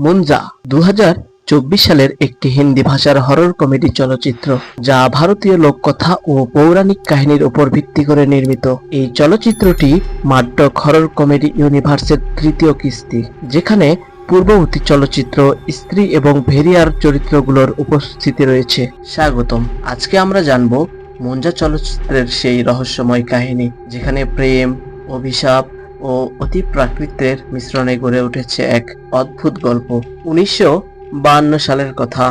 মুনজা দু সালের একটি হিন্দি ভাষার হরর কমেডি চলচ্চিত্র, যা ভারতীয় লোককথা ও পৌরাণিক কাহিনীর উপর ভিত্তি করে নির্মিত। এই চলচ্চিত্রটি মাড্ডক হরর কমেডি ইউনিভার্সের তৃতীয় কিস্তি, যেখানে পূর্ববর্তী চলচ্চিত্র, স্ত্রী এবং ভেরিয়ার চরিত্রগুলোর উপস্থিতি রয়েছে। স্বাগতম। আজকে আমরা জানব মুঞ্জা চলচ্চিত্রের সেই রহস্যময় কাহিনী, যেখানে প্রেম, অভিশাপ ও অতি প্রাকৃতের মিশ্রণে গড়ে উঠেছে এক অদ্ভুত গল্প। উনিশশো সালের কথা।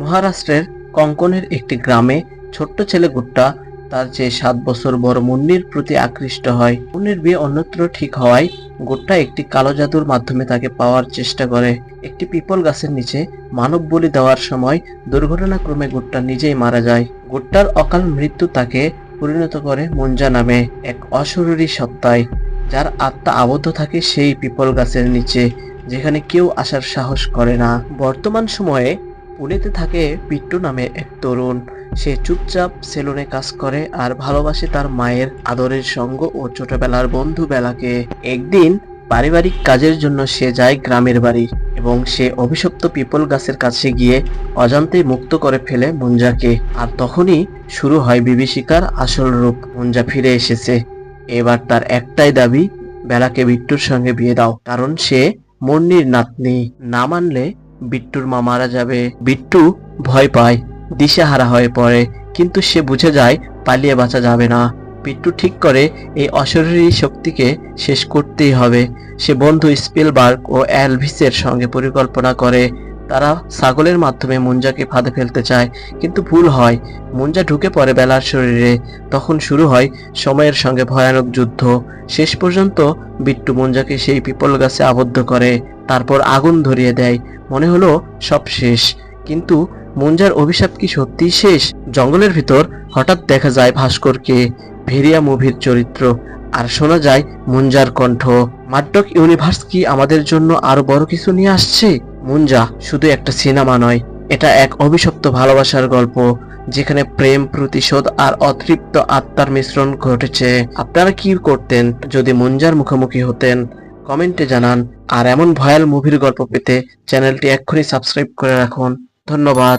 মহারাষ্ট্রের কঙ্কনের একটি গ্রামে ছোট্ট ছেলে গুট্টা তার চেয়ে সাত বছর বড় মুন্নির প্রতি আকৃষ্ট হয়। মুন্নির বিয়ে অন্যত্র ঠিক হওয়ায় গোট্টা একটি কালো জাদুর মাধ্যমে তাকে পাওয়ার চেষ্টা করে। একটি পিপল গাছের নিচে মানব বলি দেওয়ার সময় দুর্ঘটনাক্রমে গোট্টা নিজেই মারা যায়। গোট্টার অকাল মৃত্যু তাকে পরিণত করে মুঞ্জা নামে এক অশরীরী সত্তায়। যার আত্মা আবদ্ধ থাকে সেই পিপল গাছের নিচে, যেখানে কেউ আসার সাহস করে না। বর্তমান সময়ে পুনেতে থাকে পিট্টু নামে এক তরুণ। সে চুপচাপ সেলুনে কাজ করে আর ভালোবাসে তার মায়ের আদরের সঙ্গ ও ছোটবেলার বন্ধু বেলাকে। একদিন পারিবারিক কাজের জন্য সে যায় গ্রামের বাড়ি এবং সে অভিশপ্ত পিপল গাছের কাছে গিয়ে অজান্তেই মুক্ত করে ফেলে মুঞ্জাকে। আর তখনই শুরু হয় বিভীষিকার আসল রূপ। মুঞ্জা ফিরে এসেছে। এবার তার একটাই দাবি, বেলাকে বিট্টুর সঙ্গে বিয়ে দাও, কারণ সে মুন্নির নাতনি। না মানলে বিট্টুর মা মারা যাবে। বিট্টু ভয় পায়, দিশেহারা হয়ে পড়ে, কিন্তু সে বুঝে যায় পালিয়ে বাঁচা যাবে না। বিট্টু ঠিক করে, এই অশরীরী শক্তিকে শেষ করতেই হবে। সে বন্ধু স্পিলবার্গ ও অ্যালভিসের সঙ্গে পরিকল্পনা করে। তারা ছাগলের মাধ্যমে মুঞ্জাকে ফাঁদে ফেলতে চায়, কিন্তু ভুল হয়। মুঞ্জা ঢুকে পড়ে বেলার শরীরে। তখন শুরু হয় সময়ের সঙ্গে ভয়ানক যুদ্ধ। শেষ পর্যন্ত বিট্টু মুঞ্জাকে সেই পিপল গাছে আবদ্ধ করে, তারপর আগুন ধরিয়ে দেয়। মনে হলো সব শেষ। কিন্তু মুঞ্জার অভিশাপ কি সত্যিই শেষ? জঙ্গলের ভিতর হঠাৎ দেখা যায় ভাস্করকে, ভেরিয়া মুভির চরিত্র। আর শোনা যায় মুঞ্জার কণ্ঠ। মাড্ডক ইউনিভার্স কি আমাদের জন্য আরও বড় কিছু নিয়ে আসছে? মুঞ্জা শুধু একটা সিনেমা নয়, এটা এক অভিশপ্ত ভালোবাসার গল্প, যেখানে প্রেম, প্রতিশোধ আর অতৃপ্ত আত্মার মিশ্রণ ঘটেছে। আপনারা কি করতেন যদি মুঞ্জার মুখোমুখি হতেন? কমেন্টে জানান। আর এমন ভয়াল মুভির গল্প পেতে চ্যানেলটি এক্ষুনি সাবস্ক্রাইব করে রাখুন। ধন্যবাদ।